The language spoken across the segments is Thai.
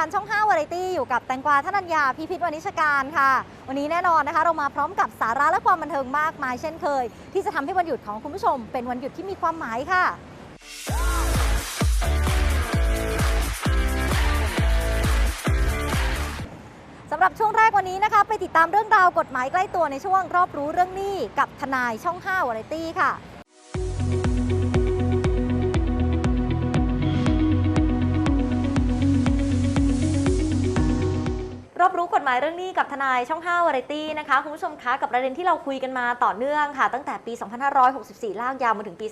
การช่อง 5 วาไรตี้อยู่กับแตงกวาธนัญญาพิพิธวณิชการค่ะ วันนี้แน่นอนนะคะ เรามาพร้อมกับสาระและความบันเทิงมากมายเช่นเคย ที่จะทำให้วันหยุดของคุณผู้ชม เป็นวันหยุดที่มีความหมายค่ะสำหรับช่วงแรกวันนี้นะคะไปติดตามเรื่องราวกฎหมายใกล้ตัวในช่วงรอบรู้เรื่องหนี้กับทนายช่อง 5 วาไรตี้ค่ะ รอบรู้กฎหมายเรื่องนี้กับทนายช่อง 5 วาไรตี้นะคะ คุณผู้ชมคะกับประเด็นที่เราคุยกันมาต่อเนื่องค่ะ ตั้งแต่ปี 2564 ลากยาวมาถึงปี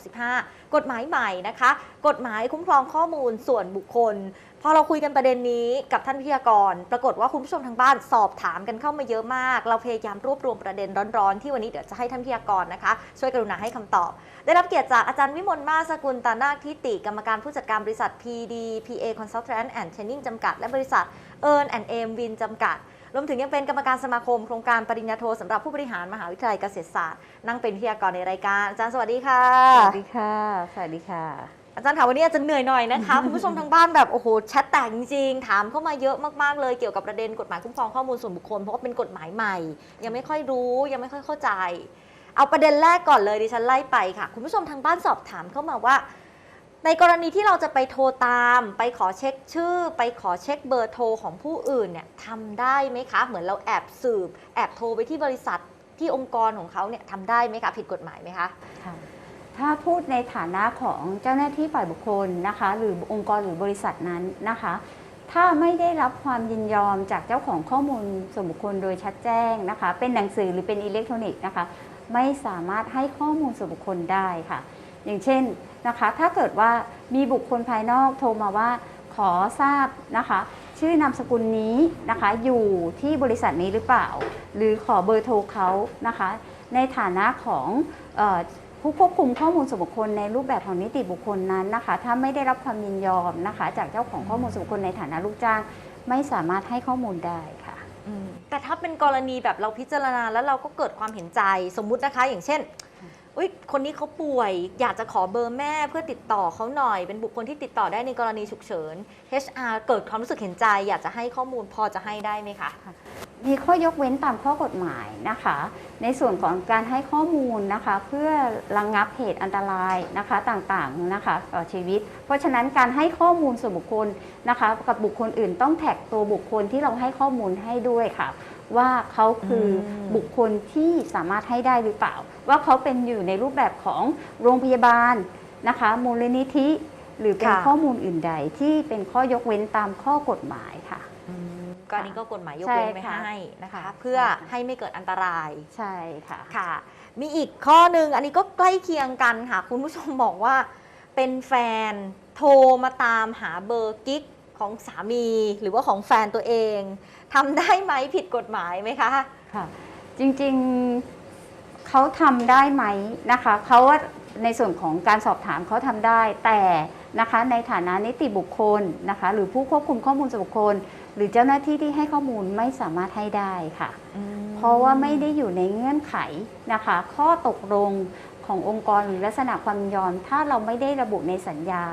2565 กฎหมายใหม่นะคะ กฎหมายคุ้มครองข้อมูลส่วนบุคคลพอเราคุยกันประเด็นนี้กับท่านวิทยากร ปรากฏว่าคุณผู้ชมทางบ้านสอบถามกันเข้ามาเยอะมาก เราพยายามรวบรวมประเด็นร้อนๆ ที่วันนี้เดี๋ยวจะให้ท่านวิทยากรนะคะ ช่วยกรุณาให้คำตอบได้รับเกียรติจากอาจารย์วิมลมาศสกุลตานาคทิติ กรรมการผู้จัดการบริษัท PD PA Consultant and Training จำกัด และบริษัท Earn and Aim Win จำกัด รวมถึงยังเป็นกรรมการสมาคมโครงการปริญญาโทสำหรับผู้บริหารมหาวิทยาลัยเกษตรศาสตร์ นั่งเป็นวิทยากรในรายการ อาจารย์สวัสดีค่ะ สวัสดีค่ะ สวัสดีค่ะ อาจารย์ค่ะวันนี้อาจจะเหนื่อยหน่อยนะคะคุณผู้ชมทางบ้านแบบโอ้โหแชทแตกจริงๆถามเข้ามาเยอะมากๆเลยเกี่ยวกับประเด็นกฎหมายคุ้มครองข้อมูลส่วนบุคคลเพราะว่าเป็นกฎหมายใหม่ ยังไม่ค่อยรู้ยังไม่ค่อยเข้าใจ เอาประเด็นแรกก่อนเลยดิฉันไล่ไปค่ะ คุณผู้ชมทางบ้านสอบถามเข้ามาว่า ในกรณีที่เราจะไปโทรตาม ไปขอเช็คชื่อ ไปขอเช็คเบอร์โทรของผู้อื่นเนี่ยทำได้ไหมคะ เหมือนเราแอบสืบ แอบโทรไปที่บริษัทที่องค์กรของเขาเนี่ยทำได้ไหมคะ ผิดกฎหมายไหมคะค่ะถ้าพูดในฐานะของเจ้าหน้าที่ฝ่ายบุคคลนะคะ หรือองค์กรหรือบริษัทนั้นนะคะ ถ้าไม่ได้รับความยินยอมจากเจ้าของข้อมูลส่วนบุคคลโดยชัดแจ้งนะคะ เป็นหนังสือหรือเป็นอิเล็กทรอนิกส์นะคะ ไม่สามารถให้ข้อมูลส่วนบุคคลได้ค่ะ อย่างเช่นนะคะ ถ้าเกิดว่ามีบุคคลภายนอกโทรมาว่าขอทราบนะคะ ชื่อนามสกุลนี้นะคะ อยู่ที่บริษัทนี้หรือเปล่า หรือขอเบอร์โทรเขานะคะ ในฐานะของผู้ควบคุมข้อมูลส่วนบุคคลในรูปแบบของนิติบุคคลนั้นนะคะ ถ้าไม่ได้รับความยินยอมนะคะ จากเจ้าของข้อมูลส่วนบุคคลในฐานะลูกจ้าง ไม่สามารถให้ข้อมูลได้ แต่ถ้าเป็นกรณีแบบเราพิจารณาแล้วเราก็เกิดความเห็นใจสมมุตินะคะ อย่างเช่น อุยคนนี้เขาป่วย อยากจะขอเบอร์แม่เพื่อติดต่อเขาหน่อย เป็นบุคคลที่ติดต่อได้ในกรณีฉุกเฉิน HR เกิดความรู้สึกเห็นใจ อยากจะให้ข้อมูลพอจะให้ได้ไหมคะ มีข้อยกเว้นตามข้อกฎหมายนะคะ ในส่วนของการให้ข้อมูลนะคะ เพื่อระงงับเหตุอันตรายนะคะต่างๆนะคะต่อชีวิต เพราะฉะนั้นการให้ข้อมูลส่วนบุคคลนะคะ กับบุคคลอื่นต้องแท็กตัวบุคคลที่เราให้ข้อมูลให้ด้วยค่ะ ว่าเขาคืออมบุคคลที่สามารถให้ได้หรือเปล่า ว่าเขาเป็นอยู่ในรูปแบบของโรงพยาบาลนะคะ มูลนิธิ หรือเป็นค่ะข้อมูลอื่นใดที่เป็นข้อยกเว้นตามข้อกฎหมายค่ะอืมก็อันนี้ก็กฎหมายยกใช่เว้นไม่ค่ะให้นะคะค่ะเพื่อใช่ค่ะให้ไม่เกิดอันตรายใช่ค่ะค่ะ มีอีกข้อหนึ่งอันนี้ก็ใกล้เคียงกันค่ะ คุณผู้ชมบอกว่า เป็นแฟนโทรมาตามหาเบอร์กิ๊กของสามี หรือว่าของแฟนตัวเอง ทำได้ไหมผิดกฎหมายไหมคะ ค่ะ จริงๆเขาทำได้ไหมนะคะเขาว่าในส่วนของการสอบถามเขาทำได้ แต่นะคะในฐานะนิติบุคคลนะคะ หรือผู้ควบคุมข้อมูลส่วนบุคคล หรือเจ้าหน้าที่ที่ให้ข้อมูลไม่สามารถให้ได้ค่ะ เพราะว่าไม่ได้อยู่ในเงื่อนไขนะคะ ข้อตกลงขององค์กรหรือลักษณะความยินยอม ถ้าเราไม่ได้ระบุในสัญญา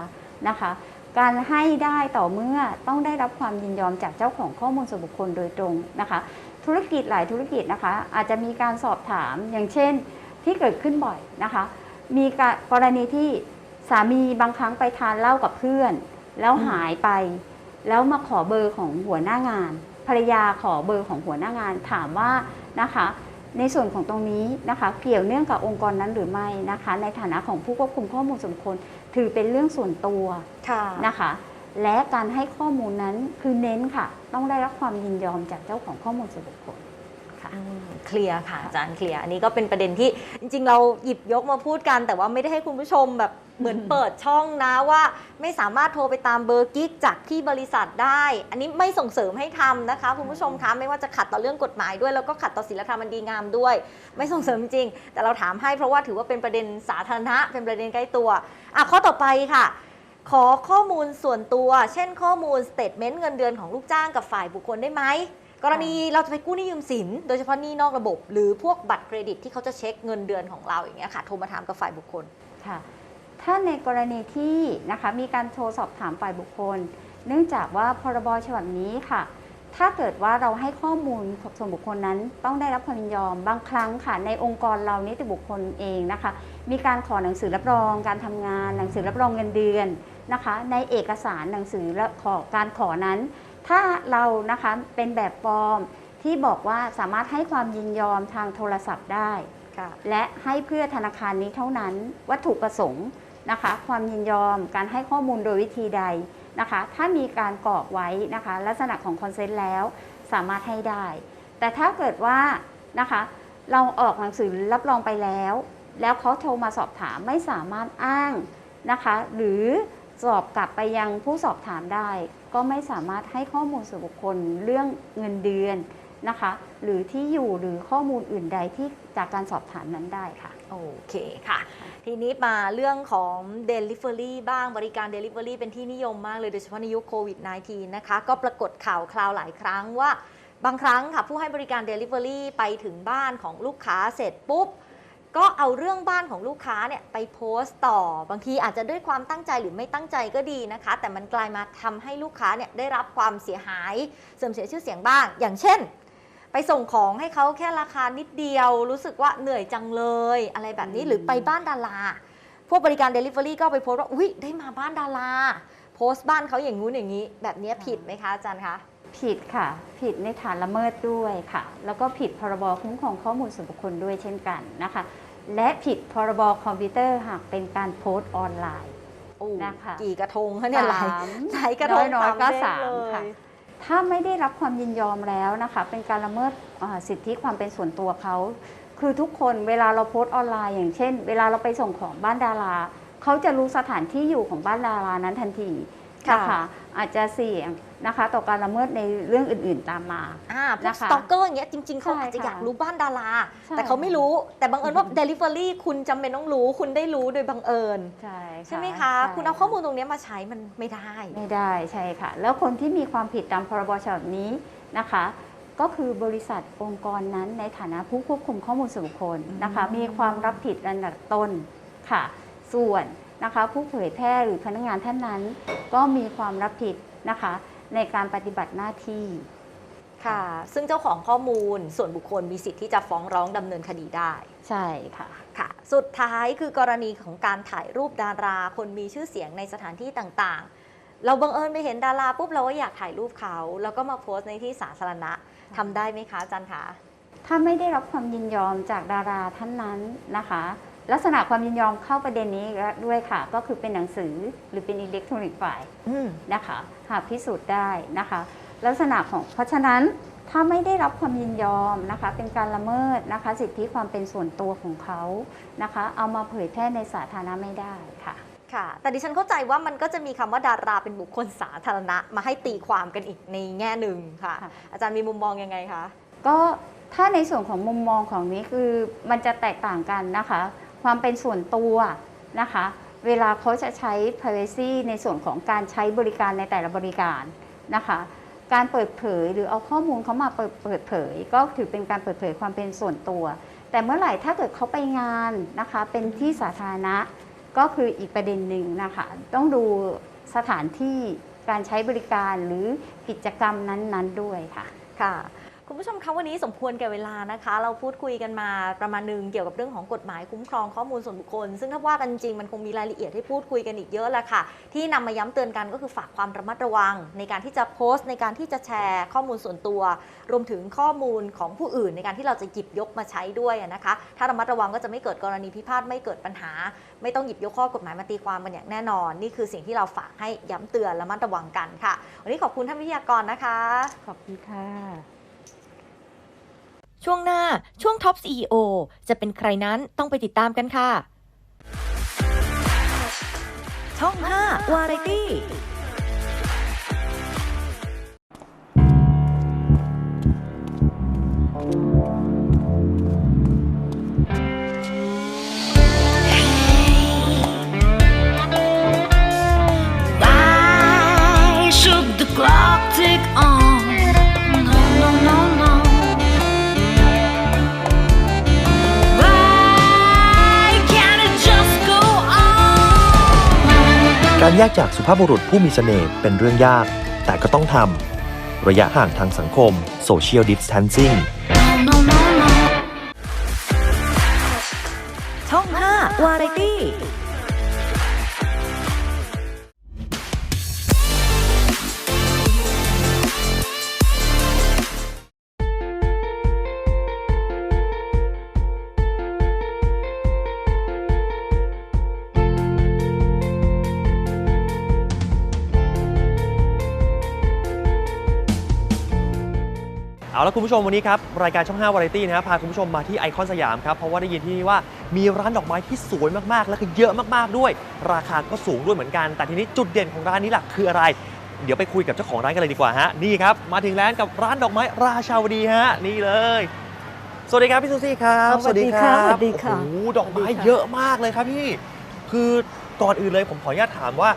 นะคะ การให้ได้ต่อเมื่อต้องได้รับความยินยอมจากเจ้าของข้อมูลส่วนบุคคลโดยตรงนะคะ ธุรกิจหลายธุรกิจนะคะ อาจจะมีการสอบถามอย่างเช่นที่เกิดขึ้นบ่อยนะคะ มีกรณีที่สามีบางครั้งไปทานเหล้ากับเพื่อน แล้วหายไป แล้วมาขอเบอร์ของหัวหน้างาน ภรรยาขอเบอร์ของหัวหน้างานถามว่านะคะ ในส่วนของตรงนี้นะคะเกี่ยวเนื่องกับองค์กรนั้นหรือไม่นะคะ ในฐานะของผู้ควบคุมข้อมูลส่วนบุคคลถือเป็นเรื่องส่วนตัวนะคะ และการให้ข้อมูลนั้นคือเน้นค่ะ ต้องได้รับความยินยอมจากเจ้าของข้อมูลส่วนบุคคล ค่ะ เคลียร์ค่ะอาจารย์เคลียร์อันนี้ก็เป็นประเด็นที่จริง ๆ เราหยิบยกมาพูดกัน แต่ว่าไม่ได้ให้คุณผู้ชมแบบเหมือนเปิดช่องนะว่าไม่สามารถโทรไปตามเบอร์กิ๊กจากที่บริษัทได้ อันนี้ไม่ส่งเสริมให้ทำนะคะ คุณผู้ชมคะไม่ว่าจะขัดต่อเรื่องกฎหมายด้วย แล้วก็ขัดต่อศีลธรรมอันดีงามด้วย ไม่ส่งเสริมจริง แต่เราถามให้เพราะว่าถือว่าเป็นประเด็นสาธารณะเป็นประเด็นใกล้ตัวอะข้อต่อไปค่ะ ขอข้อมูลส่วนตัว เช่นข้อมูลสเตทเมนต์เงินเดือนของลูกจ้างกับฝ่ายบุคคลได้ไหม กรณีเราจะไปกู้หนี้ยืมสิน โดยเฉพาะหนี้นอกระบบ หรือพวกบัตรเครดิตที่เขาจะเช็คเงินเดือนของเราอย่างเงี้ยค่ะโทรมาถามกับฝ่ายบุคคล ค่ะ ถ้าในกรณีที่นะคะมีการโทรสอบถามฝ่ายบุคคล เนื่องจากว่าพรบฉบับนี้ค่ะ ถ้าเกิดว่าเราให้ข้อมูลส่วนบุคคลนั้น ต้องได้รับความยินยอมบางครั้งค่ะ ในองค์กรเรานิติบุคคลเองนะคะ มีการขอหนังสือรับรอง การทำงาน หนังสือรับรองเงินเดือนนะคะ ในเอกสารหนังสือและขอการขอนั้น ถ้าเรานะคะเป็นแบบฟอร์มที่บอกว่าสามารถให้ความยินยอมทางโทรศัพท์ได้ค่ะและให้เพื่อธนาคารนี้เท่านั้นวัตถุประสงค์นะคะ ความยินยอมการให้ข้อมูลโดยวิธีใดนะคะ ถ้ามีการกรอกไว้นะคะ ลักษณะของคอนเซนต์แล้วสามารถให้ได้ แต่ถ้าเกิดว่านะคะ เราออกหนังสือรับรองไปแล้ว แล้วเขาโทรมาสอบถามไม่สามารถอ้างนะคะ หรือสอบกลับไปยังผู้สอบถามได้ ก็ไม่สามารถให้ข้อมูลส่วนบุคคลเรื่องเงินเดือนนะคะ หรือที่อยู่หรือข้อมูลอื่นใดที่จากการสอบถามนั้นได้ค่ะ โอเคค่ะ ทีนี้มาเรื่องของ Delivery บ้างบริการ Delivery เป็นที่นิยมมากเลยโดยเฉพาะในยุคโควิด -19 นะคะ ก็ปรากฏข่าวคราวหลายครั้งว่า บางครั้งค่ะ ผู้ให้บริการ Delivery ไปถึงบ้านของลูกค้าเสร็จปุ๊บ ก็เอาเรื่องบ้านของลูกค้าเนี่ยไปโพสต์ต่อบางทีอาจจะด้วยความตั้งใจหรือไม่ตั้งใจก็ดีนะคะ แต่มันกลายมาทำให้ลูกค้าเนี่ยได้รับความเสียหาย เสื่อมเสียชื่อเสียงบ้าง อย่างเช่น ไปส่งของให้เขาแค่ราคานิดเดียว รู้สึกว่าเหนื่อยจังเลย อะไรแบบนี้อืมหรือไปบ้านดาราพวกบริการ Delivery ก็ไปโพสต์ว่าอุ๊ยได้มาบ้านดาราโพสต์บ้านเขาอย่างงู้นอย่างนี้ แบบนี้ผิดไหมคะอาจารย์คะผิดค่ะ ผิดในฐานละเมิดด้วยค่ะ แล้วก็ผิดพรบคุ้มครองข้อมูลส่วนบุคคลด้วยเช่นกันนะคะ และผิดพรบคอมพิวเตอร์หากเป็นการโพสต์ออนไลน์ โอ้นะคะกี่กระทงคะเนี่ยหลายสามหลายกระทงน้อยๆก็เด้งสามเลยค่ะ ถ้าไม่ได้รับความยินยอมแล้วนะคะ เป็นการละเมิดอ่าสิทธิความเป็นส่วนตัวเขา คือทุกคนเวลาเราโพสต์ออนไลน์ อย่างเช่น เวลาเราไปส่งของบ้านดาราเขาจะรู้สถานที่อยู่ของบ้านดารานั้นทันทีค่ะ นะคะอาจจะเสี่ยงนะคะ ต่อการละเมิดในเรื่องอื่นๆตามมา อ่าพวกนะคะสตอกเกอร์อย่างเงี้ยจริง ๆเขาใช่อาจจะค่ะอยากรู้บ้านดารา ใช่ แต่เขาไม่รู้แต่บังเอิญว่า Delivery คุณจำเป็นต้องรู้ คุณได้รู้โดยบังเอิญ ใช่ใช่ไหมคะ ใช่คุณเอาข้อมูลตรงเนี้ยมาใช้มันไม่ได้ ไม่ได้ใช่ค่ะ แล้วคนที่มีความผิดตามพรบฉบับนี้นะคะ ก็คือบริษัทองค์กรนั้นในฐานะผู้ควบคุมข้อมูลส่วนบุคคลนะคะ อืม มีความรับผิดระดับต้นค่ะ ส่วน นะคะ ผู้เผยแพร่หรือพนักงานท่านนั้น ก็มีความรับผิดนะคะ ในการปฏิบัติหน้าที่ค่ะ ซึ่งเจ้าของข้อมูลส่วนบุคคลมีสิทธิ์ที่จะฟ้องร้องดำเนินคดีได้ ใช่ค่ะ ค่ะ สุดท้ายคือกรณีของการถ่ายรูปดารา คนมีชื่อเสียงในสถานที่ต่างๆ เราบังเอิญไปเห็นดาราปุ๊บเราก็อยากถ่ายรูปเขา แล้วก็มาโพสต์ในที่สาธารณะทำได้ไหมคะอาจารย์คะ ถ้าไม่ได้รับความยินยอมจากดาราท่านนั้นนะคะ ลักษณะความยินยอมเข้าประเด็นนี้ด้วยค่ะ ก็คือเป็นหนังสือหรือเป็นอิเล็กทรอนิกส์ไฟล์อืมนะคะหากพิสูจน์ได้นะคะ ลักษณะของเพราะฉะนั้นถ้าไม่ได้รับความยินยอมนะคะ เป็นการละเมิดนะคะ สิทธิความเป็นส่วนตัวของเขานะคะ เอามาเผยแพร่ในสาธารณะไม่ได้ค่ะค่ะ แต่ดิฉันเข้าใจว่ามันก็จะมีคำว่าดาราเป็นบุคคลสาธารณะ มาให้ตีความกันอีกในแง่หนึ่งค่ะค่ะ อาจารย์มีมุมมองยังไงคะก็ถ้าในส่วนของมุมมองของนี้คือมันจะแตกต่างกันนะคะ ความเป็นส่วนตัวนะคะ เวลาเขาจะใช้ privacy ในส่วนของการใช้บริการในแต่ละบริการนะคะ การเปิดเผยหรือเอาข้อมูลเขามาเปิดเผย ก็ถือเป็นการเปิดเผยความเป็นส่วนตัว แต่เมื่อไหร่ถ้าเกิดเขาไปงานนะคะ เป็นที่สาธารณะก็คืออีกประเด็นหนึ่งนะคะ ต้องดูสถานที่การใช้บริการหรือกิจกรรมนั้นๆด้วยค่ะ ค่ะ คุณผู้ชมคะวันนี้สมควรแก่เวลานะคะ เราพูดคุยกันมาประมาณหนึ่งเกี่ยวกับเรื่องของกฎหมายคุ้มครองข้อมูลส่วนบุคคล ซึ่งถ้าว่ากันจริงมันคงมีรายละเอียดให้พูดคุยกันอีกเยอะแหละค่ะ ที่นำมาย้ำเตือนกันก็คือฝากความระมัดระวัง ในการที่จะโพสต์ ในการที่จะแชร์ข้อมูลส่วนตัว รวมถึงข้อมูลของผู้อื่น ในการที่เราจะหยิบยกมาใช้ด้วยนะคะ ถ้าระมัดระวังก็จะไม่เกิดกรณีพิพาทไม่เกิดปัญหา ไม่ต้องหยิบยกข้อกฎหมายมาตีความกันอย่างแน่นอน นี่คือสิ่งที่เราฝากให้ย้ำเตือนระมัดระวังกันค่ะ วันนี้ขอบคุณท่านวิทยากรนะคะ ขอบคุณค่ะ ช่วงหน้าช่วงท็อป CEO จะเป็นใครนั้นต้องไปติดตามกันค่ะ ช่อง 5 วาไรตี้ แยกจากสุภาพบุรุษผู้มีเสน่ห์เป็นเรื่องยาก แต่ก็ต้องทำระยะห่างทางสังคม Social Distancing เอาละคุณผู้ชมวันนี้ครับ รายการช่อง 5 วาไรตี้นะครับพาคุณผู้ชมมาที่ไอคอนสยามครับ เพราะว่าได้ยินที่นี่ว่ามีร้านดอกไม้ที่สวยมากๆ และก็เยอะมากๆด้วย ราคาก็สูงด้วยเหมือนกัน แต่ทีนี้จุดเด่นของร้านนี้ล่ะคืออะไร เดี๋ยวไปคุยกับเจ้าของร้านกันเลยดีกว่าฮะนี่ครับมาถึงแล้วกับร้านดอกไม้ราชาวดีฮะนี่เลย สวัสดีครับพี่ซูซี่ครับสวัสดีค่ะสวัสดีค่ะโอ้โหดอกไม้สวัสดีค่ะเยอะมากเลยครับพี่ คือก่อนอื่นเลยผมขออนุญาตถามว่า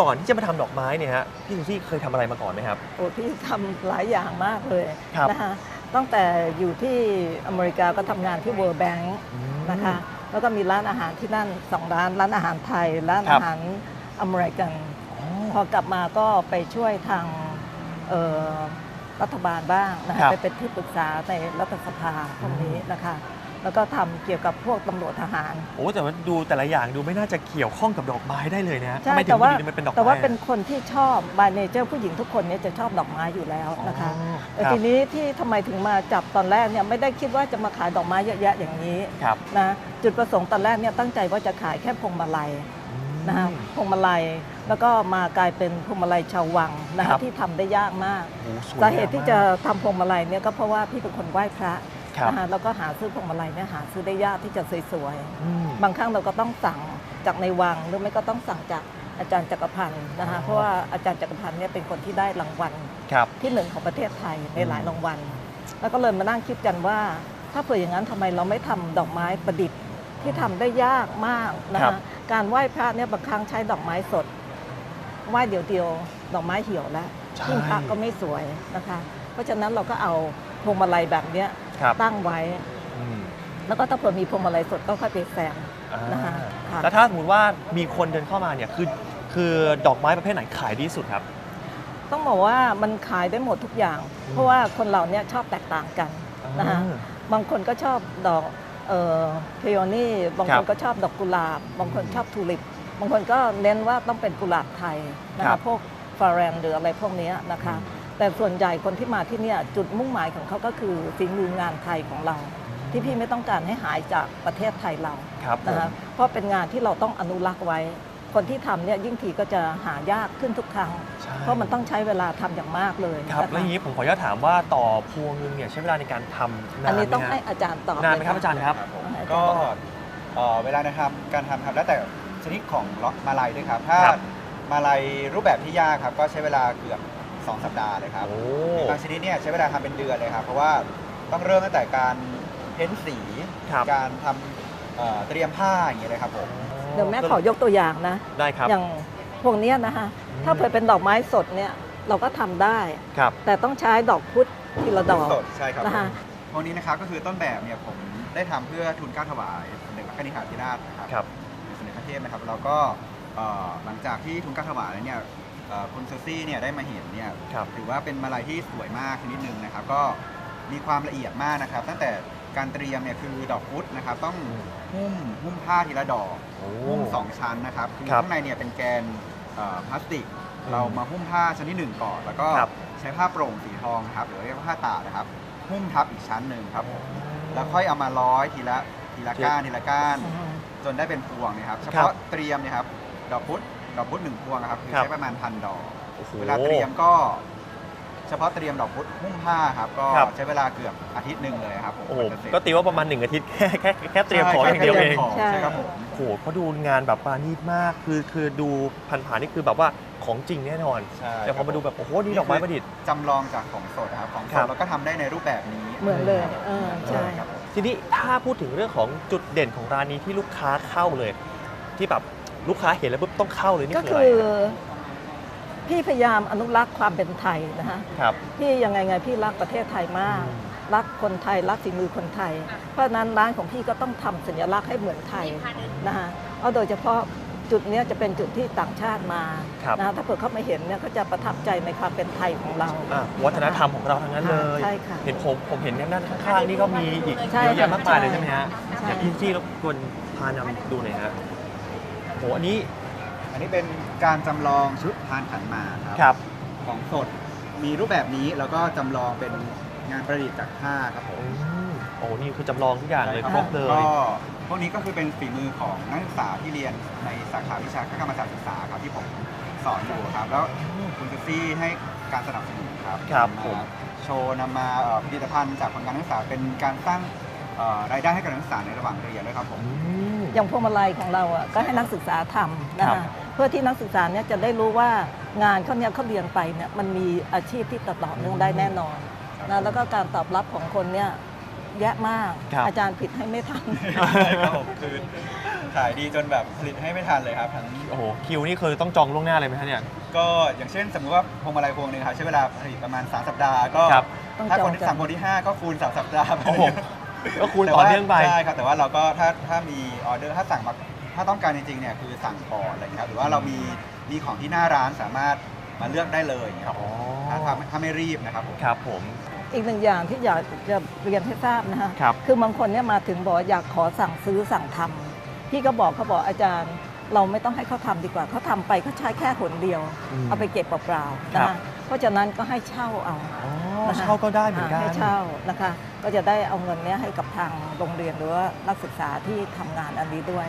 ก่อนที่จะมาทำดอกไม้เนี่ยฮะพี่ซูซี่เคยทำอะไรมาก่อนไหมครับโอ้พี่ทำหลายอย่างมากเลยครับนะคะตั้งแต่อยู่ที่อเมริกาก็ทำงานที่ World Bank นะคะแล้วก็มีร้านอาหารที่นั่นสองร้านร้านอาหารไทย ร้านครัอาบหารอเมริกันอ๋อพอกลับมาก็ไปช่วยทางเอ่อรัฐบาลบ้างนะครัคะบไปเป็นที่ปรึกษาในรัฐสภาพวกนี้นะคะ แล้วก็ทำเกี่ยวกับพวกตำรวจทหาร โอ้แต่ว่าดูแต่ละอย่างดูไม่น่าจะเกี่ยวข้องกับดอกไม้ได้เลยนะใช่ทำไมถึแต่งว่าอยู่ดีๆมันเป็นดอกไม้แต่ว่าอะเป็นคนที่ชอบบายเนเจอร์ผู้หญิงทุกคนเนี่ยจะชอบดอกไม้อยู่แล้วนะคะอ๋อแต่ครับทีนี้ที่ทำไมถึงมาจับตอนแรกเนี่ยไม่ได้คิดว่าจะมาขายดอกไม้เยอะแยะอย่างนี้ครับนะจุดประสงค์ตอนแรกเนี่ยตั้งใจว่าจะขายแค่พวงมาลัยนะคะอืม พวงมาลัยแล้วก็มากลายเป็นพวงมาลัยชาววังนะครัคะบ ที่ทำได้ยากมาก โอ้สวยสาเหตุที่จะงามมากทำพวงมาลัยเนี่ยก็เพราะว่าพี่เป็นคนไหว้พระ ครับนะคะแล้วก็หาซื้อพวงมาลัยเนี่ยหาซื้อได้ยากที่จะสวยๆอืมบางครั้งเราก็ต้องสั่งจากในวังหรือไม่ก็ต้องสั่งจากอาจารย์จักรพันธ์นะอ๋คะอเพราะว่าอาจารย์จักรพันธ์เนี่ยเป็นคนที่ได้รางวัล ครับ ที่หนึ่งของประเทศไทยในหลายอืมรางวัล แล้วก็เลยมานั่งคิดกันว่า ถ้าเผื่ออย่างนั้นทำไมเราไม่ทำดอกไม้ประดิษฐ์ที่ทำได้ยากมากนะคะการไหว้พระเนี่ยบางครั้งใช้ดอกไม้สดไหว้เดียวเดียวๆดอกไม้เหี่ยวแล้วใช่หิ้งพระก็ไม่สวยนะคะ เพราะฉะนั้นเราก็เอาพวงมาลัยแบบเนี้ย ครับตั้งไว้ อืมแล้วก็ถ้าเผื่อมีพวงมาลัยสดก็ค่อยไปแซมอ่านะคะค่ะ แล้วถ้าสมมติว่ามีคนเดินเข้ามาเนี่ยคือคือดอกไม้ประเภทไหนขายดีที่สุดครับ ต้องบอกว่ามันขายได้หมดทุกอย่าง อืม เพราะว่าคนเราเนี่ยชอบแตกต่างกัน นะคะ อ่า บางคนก็ชอบดอกเอ่อเพโอนี่บางครัคบนก็ชอบดอกกุหลาบ บางคนชอบทูลิปบางคนก็เน้นว่าต้องเป็นกุหลาบไทยนะครัคะบพวกฟาแรนหรืออะไรพวกเนี้ยนะคะ แต่ส่วนใหญ่คนที่มาที่เนี่ยจุดมุ่งหมายของเขาก็คือฝีมืองานไทยของเรา ที่พี่ไม่ต้องการให้หายจากประเทศไทยเราครับผมนะคะเพราะเป็นงานที่เราต้องอนุรักษ์ไว้ คนที่ทำเนี่ยยิ่งทีก็จะหายากขึ้นทุกครั้ง ใช่ เพราะมันต้องใช้เวลาทำอย่างมากเลยครับนะคะแล้วอย่างนี้ผมขออนุญาตถามว่าต่อพวงนึงเนี่ยใช้เวลาในการทำนานอันนี้ต้องไหมให้ฮะอาจารย์ตอบนานไหมครับเลอาจารย์ครับ ครับผมให้อาจารย์ก็บอกเอ่อเวลานะครับการทำครับแล้วแต่ชนิดของล็อกมาลัยด้วยครับ ถ้าครับ มาลัยรูปแบบที่ยากครับ ก็ใช้เวลาเกือบ 2 สัปดาห์เลยครับโอ้ บางชนิดเนี่ยใช้เวลาทำเป็นเดือนเลยครับ เพราะว่าต้องเริ่มตั้งแต่การเพ้นสี ครับ การทำเอ่อเตรียมผ้าอย่างเงี้ยเลยครับผม เดี๋ยวแม่ขอยกตัวอย่างนะ ได้ครับ อย่างพวกเนี้ยนะคะ อืม ถ้าเผื่อเป็นดอกไม้สดเนี่ยเราก็ทำได้ ครับ แต่ต้องใช้ดอกพุธทีละดอก สดใช่ครับนะคะ พวกนี้นะครับก็คือต้นแบบเนี่ยผมได้ทำเพื่อทุนเกล้าถวายสมเด็จพระนิธิาธิราชนะครับครับ สมเด็จพระเทพนะครับแล้วก็เอ่อหลังจากที่ทุนเกล้าถวายแล้วเนี่ย เอ่อคุณซูซี่เนี่ยได้มาเห็นเนี่ยครับถือว่าเป็นมาลัยที่สวยมากชนิดหนึ่งนะครับ ก็มีความละเอียดมากนะครับ ตั้งแต่การเตรียมเนี่ยคือดอกพุธนะครับ ต้องหุ้มหุ้มผ้าทีละดอก โอ้ หุ้มสองชั้นนะครับคือครับข้างในเนี่ยเป็นแกนเอ่อพลาสติก อืมเรามาหุ้มผ้าชั้นที่หนึ่งก่อน แล้วก็ครับ ใช้ผ้าโปร่งสีทองนะครับหรือเรียกว่าผ้าตาดนะครับ หุ้มทับอีกชั้นหนึ่งครับผมแล้วค่อยเอามาร้อยทีละทีละก้านทีละก้าน จนได้เป็นพวงเนะครับ เฉพาะเตรียมเนี่ยครับ ดอกพุธ ดอกพุธหนึ่งพวงนะครับคือครับ ใช้ประมาณพันดอก โอ้โห เวลาเตรียมก็เฉพาะเตรียมดอกพุธหุ้มผ้าครับก็ครับ ใช้เวลาเกือบอาทิตย์หนึ่งเลยครับผมโอ้โหว่าจะเสร็จก็ตีว่าประมาณหนึ่งอาทิตย์แค่แค่แค่เตรียมของอย่างเดียวเอง ใช่ครับผมโอ้โหเขาดูงานแบบปราณีตมาก คือคือดูผ่านๆนี่คือแบบว่าของจริงแน่นอน ใช่แต่พอมาดูแบบโอ้โหนี่ดอกไม้ประดิษฐ์ จำลองจากของสดนะครับของสครัดบ เราก็ทำได้ในรูปแบบนี้เหมือนเลยเออใช่ครับผม ทีนี้ถ้าพูดถึงเรื่องของจุดเด่นของร้านนี้ที่ลูกค้าเข้าเลย ที่แบบ ลูกค้าเห็นแล้วปุ๊บต้องเข้าเลยนี่ก็คืออะคืไรอฮะพี่พยายามอนุรักษ์ความเป็นไทยนะฮะ ครับ พี่ยังไงไงพี่รักประเทศไทยมาก อืม รักคนไทย รักฝีมือคนไทย เพราะฉะนั้นร้านของพี่ก็ต้องทำสัญลักษณ์ให้เหมือนไทยนะฮะเอาโดยเฉพาะจุดเนี้ยจะเป็นจุดที่ต่างชาติมาครับ นะฮะถ้าเผื่อเขามาเห็นเนี่ยเขาจะประทับใจในความเป็นไทยของเรา อะวัฒนธรรมของเราทั้งนั้นเลย ใช่ค่ะเห็นผมผมเห็นด้านข้างๆนี่ก็มีอีกใช่เยอะแยะมากมายเลยใช่ใช่ไหมฮะใช่ อยากพี่จี้รบกวนพานำดูหน่อยฮะ โหอันนี้อันนี้เป็นการจำลองชุดพานขันหมากครับครับ ของสดมีรูปแบบนี้แล้วก็จำลองเป็นงานประดิษฐ์จากผ้าครับผมอืมโอ้นี่คือจำลองทุกอย่างเลยครบเลย ก็พวกนี้ก็คือเป็นฝีมือของนักศึกษาที่เรียนในสาขาวิชาคณะกรรมศาสตร์ศึกษาครับที่ผมสอนอยู่ครับ แล้วคุณซูซี่ให้การสนับสนุนครับครับนำผมโชว์นำมาเอ่อผลิตภัณฑ์จากผลการนักศึกษาเป็นการสร้างเอ่อรายได้ให้กับนักศึกษาในระหว่างเรียนด้วยครับผม อืม อย่างพวงมาลัยของเราอะก็ให้นักศึกษาทำนะครัคะบ เพื่อที่นักศึกษาเนี่ยจะได้รู้ว่างานเขาเนี่ยเขาเรียนไปเนี่ยมันมีอาชีพที่ต่อเนื่องได้แน่นอนนะแล้วก็การตอบรับของคนเนี่ยแยะมากครับ อาจารย์ผิดให้ไม่ทัน ครับผมคือขายดีจนแบบผลิตให้ไม่ทันเลยครับทั้งโอ้โหคิวนี่คือต้องจองล่วงหน้าเลยไหมฮะเนี่ย ก็อย่างเช่น สมมติว่าพวงมาลัยพวงหนึงครับใช้เวลาผลิตประมาณ 3 สัปดาห์ก็ครับ ต้องถ้าจองคนที่จองสั่งคนที่ 5 ก็คูณ 3 สัปดาห์ไปโอ้โห ก็คูณต่อเนื่องไป ใช่ครับแต่ว่าเราก็ถ้าถ้ามีออเดอร์ถ้าสั่งมาถ้าต้องการจริงๆเนี่ยคือสั่งก่อนอะไรอย่างเงี้ยครับหรือว่าเรามีมีของที่หน้าร้านสามารถมาเลือกได้เลยอย่างเงี้ยครับอ๋อถ้าถ้าถ้าไม่รีบนะครับผม ครับผม อีกหนึ่งอย่างที่อยากจะเรียนให้ทราบนะฮะครับ คือบางคนเนี่ยมาถึงบอกว่าอยากขอสั่งซื้อสั่งทำพี่ก็บอกเขาบอกอาจารย์ เราไม่ต้องให้เขาทำดีกว่าเขาทำไปเขาใช้แค่หนเดียว อืมเอาไปเก็บเปล่าๆครันะบฮะ เพราะฉะนั้นก็ให้เช่าเอาอ๋อนะคะเช่าก็ได้เหมือนกัน ให้เช่านะคะ ก็จะได้เอาเงินเนี้ยให้กับทางโรงเรียนหรือว่านักศึกษาที่ทำงานอันนี้ด้วย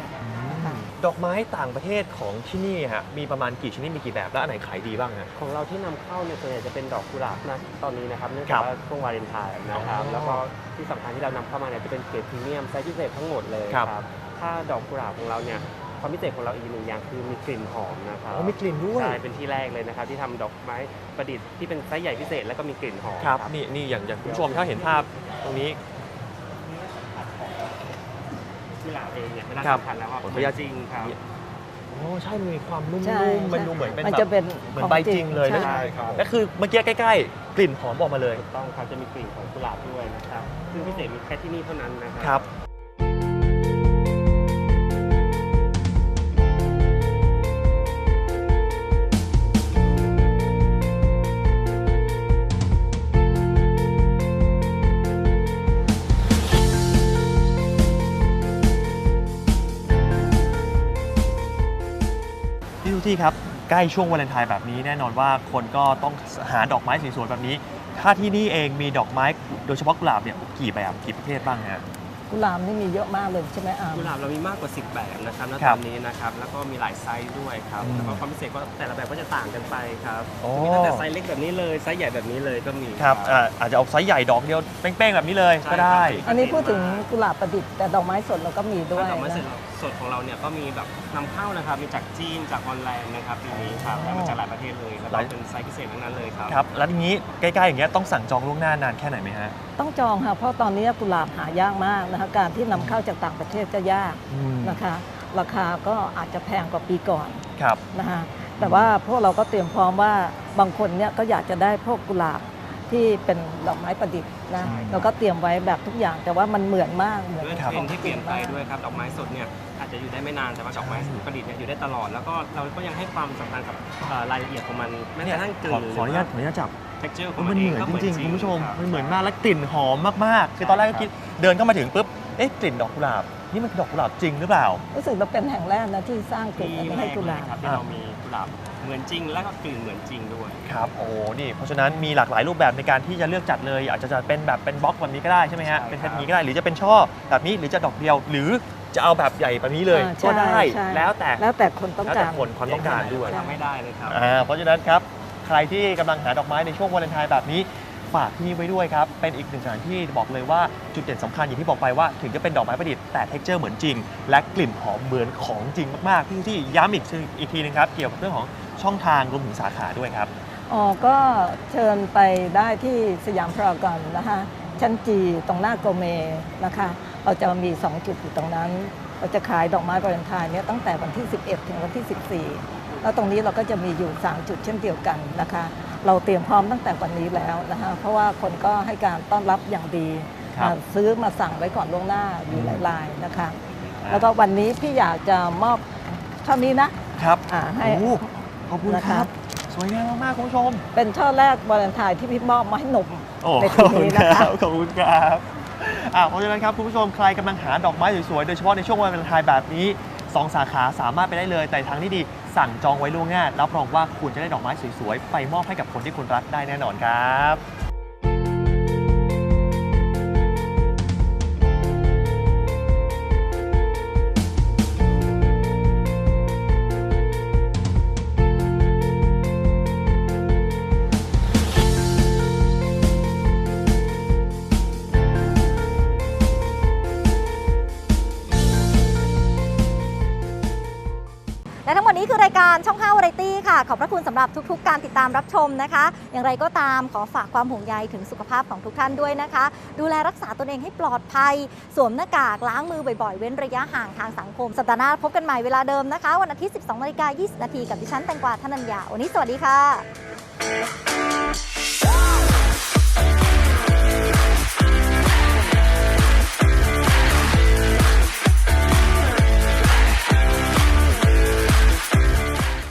ค่ะดอกไม้ต่างประเทศของที่นี่ฮะมีประมาณกี่ชนิดมีกี่แบบและอันไหนขายดีบ้างฮะ ของเราที่นำเข้าเนี่ยส่วนใหญ่จะเป็นดอกกุหลาบนะตอนนี้นะครับเนื่องครัจากบว่าช่วงวาเลนไทน์นะครับ อ๋อแล้วก็ที่สำคัญที่เรานำเข้ามาเนี่ยจะเป็นเกรดพรีเมียมไซส์พิเศษทั้งหมดเลยครับครับถ้าดอกกุหลาบของเราเนี่ย ความพิเศษของเราอีกหนึ่งอย่างคือมีกลิ่นหอมนะครับอ๋อมีกลิ่นด้วย ใช่เป็นที่แรกเลยนะครับ ที่ทำดอกไม้ประดิษฐ์ที่เป็นไซส์ใหญ่พิเศษแล้วก็มีกลิ่นหอมครับนี่นี่อย่างอย่างคุณผู้ชมถ้าเห็นภาพตรงนี้กุหลาบเองเนี่ยเวลาครับสำคัญแล้วว่าขออนุญาต จริงครับ โอ้ใช่มันมีความนุ่มใช่ๆมันดูเหมือนเป็นมันแบจะบเป็นเหมือนของใบจริงเลยนะใช่ใช่ครับและคือเมื่อกี้ใกล้ๆ กลิ่นหอมออกมาเลย ถูกต้องครับจะมีกลิ่นของกุหลาบด้วยนะครับ ซึ่งพิเศษมีแค่ที่นี่เท่านั้นนะครัครับ ครับ ใกล้ช่วงวาเลนไทน์แบบนี้แน่นอนว่าคนก็ต้องหาดอกไม้สวยๆแบบนี้ ถ้าที่นี่เองมีดอกไม้โดยเฉพาะกุหลาบเนี่ยกี่แบบกี่ประเภทบ้างฮะกุหลาบนี่มีเยอะมากเลยใช่ไหมอามกุหลาบเรามีมากกว่า 10 แบบนะครับณครัตบอนนี้นะครับ แล้วก็มีหลายไซส์ด้วยครับอืมแล้วก็ความพิเศษก็แต่ละแบบก็จะต่างกันไปครับโอ้มีตั้งแต่ไซส์เล็กแบบนี้เลย ไซส์ใหญ่แบบนี้เลยก็มี ครับอ่าอาจจะเอาไซส์ใหญ่ดอกเดียวเป้งๆแบบนี้เลยใช่ก็ได้ครับอันนี้พูดถึงกุหลาบประดิษฐ์แต่ดอกไม้สดเราก็มีด้วยดอกไม้สดนะ สดของเราเนี่ยก็มีแบบนำเข้านะครับ มีจากจีนจากฮอลแลนด์นะครับปีนี้ครับได้มาจากหลายประเทศเลยแล้วหก็ลาย เป็นไซส์พิเศษทั้งนั้นเลยครับครับ แล้วทีนี้ใกล้ ๆ อย่างเงี้ยต้องสั่งจองล่วงหน้านานแค่ไหนไหมฮะต้องจองค่ะ เพราะตอนนี้กุหลาบหายากมากนะคะ การที่นำเข้าจากต่างประเทศก็ยากอืมนะคะ ราคาก็อาจจะแพงกว่าปีก่อนครับ นะคะ แต่ว่าพวกเราก็เตรียมพร้อมว่าบางคนเนี่ยก็อยากจะได้พวกกุหลาบ ที่เป็นดอกไม้ประดิษฐ์นะใช่เราก็เตรียมไว้แบบทุกอย่างแต่ว่ามันเหมือนมากเหมือนด้วยคเทรับรนด์ที่เปลี่ยนไปด้วยครับดอกไม้สดเนี่ยอาจจะอยู่ได้ไม่นานแต่ว่าดอกไม้ประดิษฐ์เนี่ยอยู่ได้ตลอดแล้วก็เราก็ยังให้ความสำคัญกับเอ่อรายละเอียดของมันแม้กระทั่งกขอลิ่นขออนุญาตขออนุญาตจับ เท็กเจอร์ของมัมันนเหเองมือนก็จริงๆคุณผู้ชมรับ มันเหมือนมากและกลิ่นหอมมากๆ คือตอนแรกก็คิดเดินเข้ามาถึงปุ๊บเอ๊ะกลิ่นดอกกุหลาบนี่มันคือดอกกุหลาบจริงหรือเปล่า รู้สึกเราเป็นแห่งแรกนะที่สร้างกลุ่มอันนี้ให้กุหลาบครับที่เรามีกุหลาบ เหมือนจริงแล้วก็กลิ่นเหมือนจริงด้วย ครับโอ้นี่เพราะฉะนั้นมีหลากหลายรูปแบบในการที่จะเลือกจัดเลยอาจจะจัดเป็นแบบเป็นบล็อกแบบนี้ก็ได้ใช่ไหมฮะใช่ครับ เป็นเซตนี้ก็ได้หรือจะเป็นช่อแบบนี้หรือจะดอกเดียว หรือจะเอาแบบใหญ่แบบนี้เลยอ่าใช่ก็ได้ใช่ แล้วแต่แล้วแต่คนต้องแล้วกาแต่รคนความต้องการด้วย ทำไม่ได้เลยครับ อ่าเพราะฉะนั้นครับ ใครที่กำลังหาดอกไม้ในช่วงวาเลนไทน์แบบนี้ ฝากที่นี่ไว้ด้วยครับ เป็นอีกหนึ่งสถานที่บอกเลยว่าจุดเด่นสำคัญอย่างที่บอกไปว่า ถึงจะเป็นดอกไม้ประดิษฐ์แต่เท็กเจอร์เหมือนจริง และกลิ่นหอมเหมือนของจริงมากๆที่ที่ย้ำอีกทีอีกทีนึงครับ เกี่ยวกับเรื่องของ ช่องทางรวมถึงสาขาด้วยครับ อ๋อ ก็เชิญไปได้ที่สยามพารากอนนะคะ ชั้นจีตรงหน้าโกเมนะคะ เราจะมี 2 จุดอยู่ตรงนั้น เราจะขายดอกไม้วาเลนไทน์เนี่ยตั้งแต่วันที่ 11 ถึงวันที่ 14 แล้วตรงนี้เราก็จะมีอยู่ 3 จุดเช่นเดียวกันนะคะ เราเตรียมพร้อมตั้งแต่วันนี้แล้วนะคะ เพราะว่าคนก็ให้การต้อนรับอย่างดีครับอ่าซื้อมาสั่งไว้ก่อนล่วงหน้าอยู่หลายรายนะคะ แล้วก็วันนี้พี่อยากจะมอบเท่านี้นะครับอ่าให้โอ้ ขอบคุณนะคคะรับสวยงามมากๆคุณผู้ชม เป็นช่อแรกวาเลนไทน์ที่พี่มอบมาให้หนุ่ม โอ้ในขปีอบคุณนี้คนะคะรับขอบคุณครับอ่าเพราะฉะนั้นครับคุณผู้ชมใครกำลังหาดอกไม้สวยๆ โดยเฉพาะในช่วงวันวาเลนไทน์แบบนี้สองสาขาสามารถไปได้เลย แต่ทางที่ดีสั่งจองไว้ล่วงหน้ารับรองว่าคุณจะได้ดอกไม้สวยๆ ไปมอบให้กับคนที่คุณรักได้แน่นอนครับายการช่อง5 v a r i e t y ค่ะ ขอบพระคุณสำหรับทุก ๆ การติดตามรับชมนะคะ อย่างไรก็ตามขอฝากความห่วงใยถึงสุขภาพของทุกท่านด้วยนะคะ ดูแลรักษาตนเองให้ปลอดภัย สวมหน้ากากล้างมือบ่อยๆ เว้นระยะห่างทางสังคม สัปดาห์หน้าพบกันใหม่เวลาเดิมนะคะ วันอาทิตย์ 12นาฬิกา20นาทีกับดิฉันแตงกวาธนัญญาวันนี้สวัสดีค่ะ